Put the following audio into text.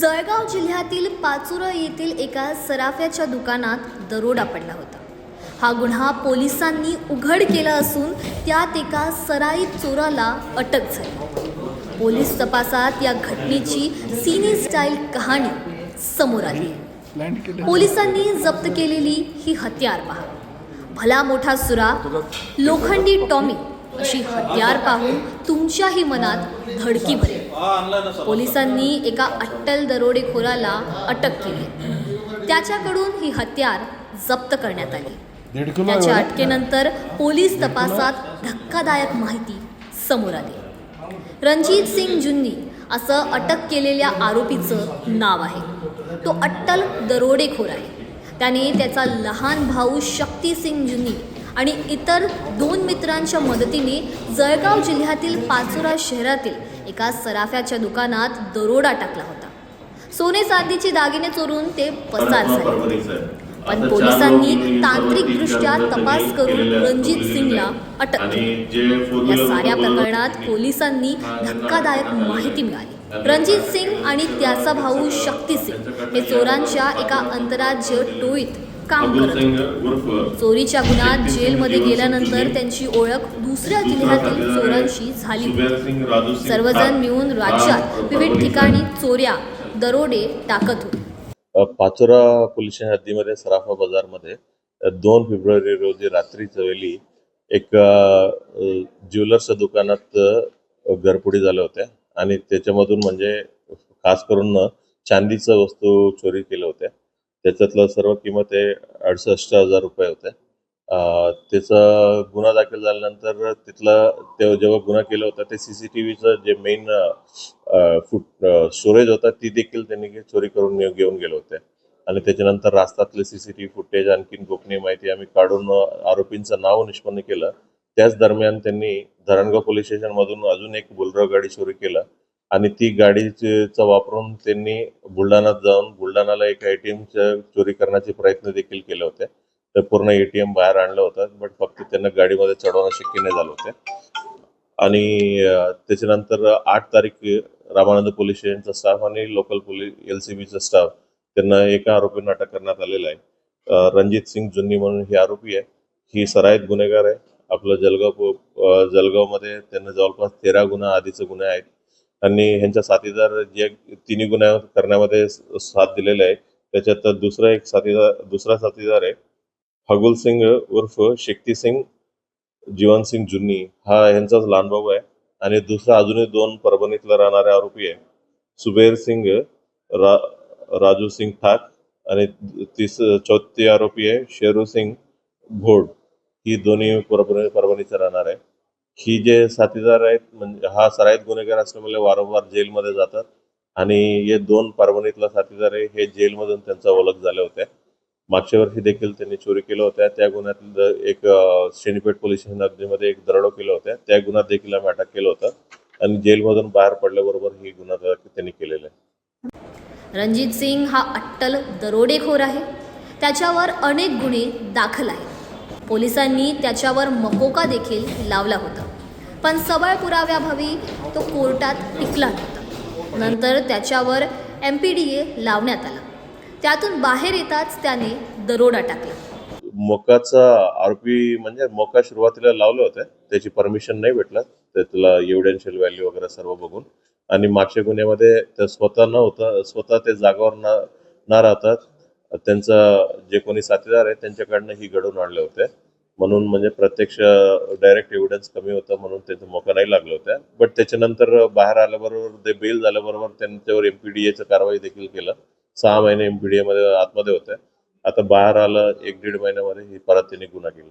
जळगाव जिल्ह्यातील पाचुरा येथील एका सराफ्याच्या दुकानात दरोडा पडला होता. हा गुन्हा पोलिसांनी उघड केला असून त्यात एका सराई चोराला अटक झाली. पोलीस तपासात या घटनेची सिनी स्टाईल कहाणी समोर आली. पोलिसांनी जप्त केलेली ही हत्यार पहा. भला मोठा सुरा लोखंडी टॉमी अशी हत्यार पाहून तुमच्याही मनात धडकी भरेल पोलिसांनी एका अट्टल दरोडेखोराला अटक केली. त्याच्याकडून ही हत्यार जप्त करण्यात आली. त्याच्या अटकेनंतर पोलीस तपासात धक्कादायक माहिती समोर आली. रणजित सिंग जुन्नी असं अटक केलेल्या आरोपीचं नाव आहे. तो अट्टल दरोडेखोर आहे. त्याने त्याचा लहान भाऊ शक्ती सिंग जुन्नी आणि इतर दोन मित्रांच्या मदतीने जळगाव जिल्ह्यातील पाचोरा शहरातील एका सराफ्याच्या दुकानात दरोडा टाकला होता. सोने चांदीचे दागिने चोरून ते पसार झाले. पण पोलिसांनी तांत्रिकदृष्ट्या तपास करून रणजित सिंगला अटक केली. या साऱ्या प्रकरणात पोलिसांनी धक्कादायक माहिती मिळाली. रणजित सिंग आणि त्याचा भाऊ शक्ती सिंग हे चोरांच्या एका आंतरराज्य टोळीत काम करत चोरीच्या गुन्ह्यात जेलमध्ये गेल्यानंतर त्यांची ओळख दुसऱ्या जिल्ह्यातील चोरांशी झाली. सर्वजण मिळून राज्यात विविध ठिकाणी चोऱ्या दरोडे टाकत होते. पाचोरा पोलीस हद्दीमध्ये सराफा बाजारमध्ये दोन फेब्रुवारी रोजी रात्रीच्या वेळी एक ज्वेलर्सच्या दुकानात घरपुडी झाल्या होत्या आणि त्याच्यामधून म्हणजे खास करून चांदीच्या वस्तू चोरी केल्या होत्या. त्याच्यातलं सर्व किंमत हे अडुसष्ट हजार रुपये होते. त्याचा गुन्हा दाखल झाल्यानंतर तिथला ते जेव्हा गुन्हा केला होता ते सीसीटीव्हीचं जे मेन फुट स्टोरेज होता ती देखील त्यांनी चोरी करून घेऊन गेले होते. आणि त्याच्यानंतर रास्तातले सीसीटीव्ही फुटेज आणखीन गोपनीय माहिती आम्ही काढून आरोपींचं नाव निष्पन्न केलं. त्याच दरम्यान त्यांनी धरणगाव पोलीस स्टेशन मधून अजून एक बुलडॉग गाडी चोरी केलं. आणि ती गाडीचा वापरून त्यांनी बुलढाण्यात जाऊन बुलढाणाला एक एटीएम चोरी करण्याचे प्रयत्न देखील केले होते. तर पूर्ण एटीएम बाहेर आणलं होतं बट फक्त त्यांना गाडीमध्ये चढवणं शक्य नाही झालं होते. आणि त्याच्यानंतर आठ तारीख रामानंद पोलीस स्टेशनचा स्टाफ आणि लोकल पोलीस एल सी बीचा स्टाफ त्यांना एका आरोपींना अटक करण्यात आलेला आहे. रणजित सिंग जुन्नी म्हणून ही आरोपी आहे. ही सराईत गुन्हेगार आहे. आपलं जलगाव जलगावमध्ये त्यांना जवळपास तेरा गुन्हा आधीचे गुन्हे आहेत. आणि ह्यांच्या साथीदार जे तिन्ही गुन्हे करण्यामध्ये साथ दिलेला आहे. त्याच्यात दुसरा एक साथीदार दुसरा साथीदार आहे. फगुल सिंग उर्फ शक्ती सिंग जीवन सिंग जुन्नी हा ह्यांचाच लहान भाऊ आहे. आणि दुसरा अजूनही दोन परभणीतला राहणारे आरोपी आहे. सुबेर सिंग रा राजू सिंग ठाक आणि तिस चौथी आरोपी आहे शेरू सिंग भोड. ही दोन्ही परभणी परभणीचे राहणार. आहे ही जे साथीदार आहेत म्हणजे हा सराईत गुन्हेगार असल्यामुळे वारंवार जेलमध्ये जातात. आणि हे दोन परभणीतला साथीदार आहे हे जेलमधून त्यांचा ओळख झाल्या होत्या. मागच्या वर्षी देखील त्यांनी चोरी केल्या होत्या. त्या गुन्ह्यात एक अ, पोलीस स्टेशन हद्दीमध्ये एक दरोडा केला होत्या त्या गुन्ह्यात देखील आम्ही अटक केलं होतं. आणि जेलमधून बाहेर पडल्याबरोबर ही गुन्हा त्यांनी केलेला आहे. रणजित सिंग हा अट्टल दरोडेखोर आहे. त्याच्यावर अनेक गुन्हे दाखल आहेत. पोलिसांनी त्याच्यावर मकोका देखील लावला होता. पण सबळ पुराव्याभावी तो कोर्टात टिकला नव्हता. नंतर त्याच्यावर एम पी डी ए लावण्यात आला. त्यातून बाहेर येताच त्याने दरोडा टाकला. मोकाचा आरोपी म्हणजे मोका सुरुवातीला लावलं होतं. त्याची परमिशन नाही भेटलं. तर तुला एव्हिडेन्शियल व्हॅल्यू वगैरे सर्व बघून. आणि मागच्या गुन्ह्यामध्ये ते स्वतः न होता स्वतः ते जागावर न राहतात त्यांचा जे कोणी साथीदार आहे त्यांच्याकडनं ही घडवून आणले होते म्हणून म्हणजे प्रत्यक्ष डायरेक्ट एव्हिडन्स कमी होतं म्हणून त्यांचा मोका नाही लागला होत्या. बट त्याच्यानंतर बाहेर आल्याबरोबर ते बेल झाल्याबरोबर त्यांच्यावर एमपीडीएचं कारवाई देखील केलं. सहा महिने एमपीडीए मध्ये आतमध्ये होते. आता बाहेर आलं एक दीड महिन्यामध्ये ही परत त्यांनी गुन्हा केला.